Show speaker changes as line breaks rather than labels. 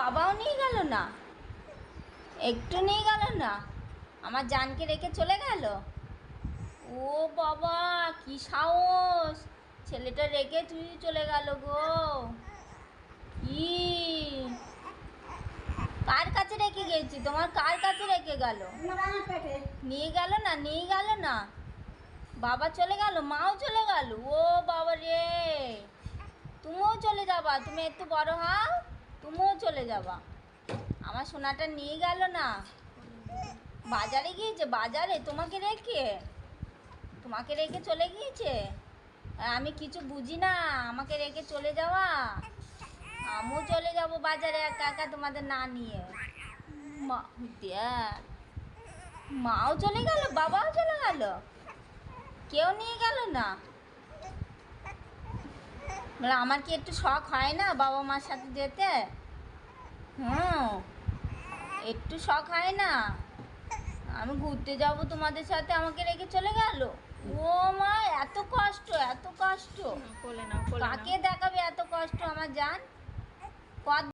বাবাও নিয়ে গেল না? একটু নিয়ে গেল না? আমার জানকে রেখে চলে গেল? ও বাবা, কি সাহস! ছেলেটা রেখে তুই চলে গেল গো। কি? কার কাছে রেখে গেছি? তোমার কার কাছে রেখে গেল? নিয়ে গেল না? নিয়ে গেল না? বাবা চলে গেল? মাও চলে গেল? ও বাবা রে! তুমিও চলে যাবা? তুমি একটু বড় হও। তুমিও চলে যাবা। আমার সোনাটা নিয়ে গেল না। বাজারে গিয়েছে, বাজারে? তোমাকে রেখে? তোমাকে রেখে চলে গিয়েছে? আমি কিছু বুঝি না, আমাকে রেখে চলে যাওয়া? আমিও চলে যাব বাজারে একা একা তোমাদের না নিয়ে। মা মাও চলে গেল, বাবাও চলে গেল। কেউ নিয়ে গেল না। বলে আমার কি একটু শখ হয় না বাবা মার সাথে যেতে? হুম একটু শখ হয় না। আমি ঘুরতে যাব তোমাদের সাথে আমাকে রেখে চলে গেল? ও মা এত কষ্ট এত কষ্ট। কাকে দেখাবে এত কষ্ট আমার জান? কত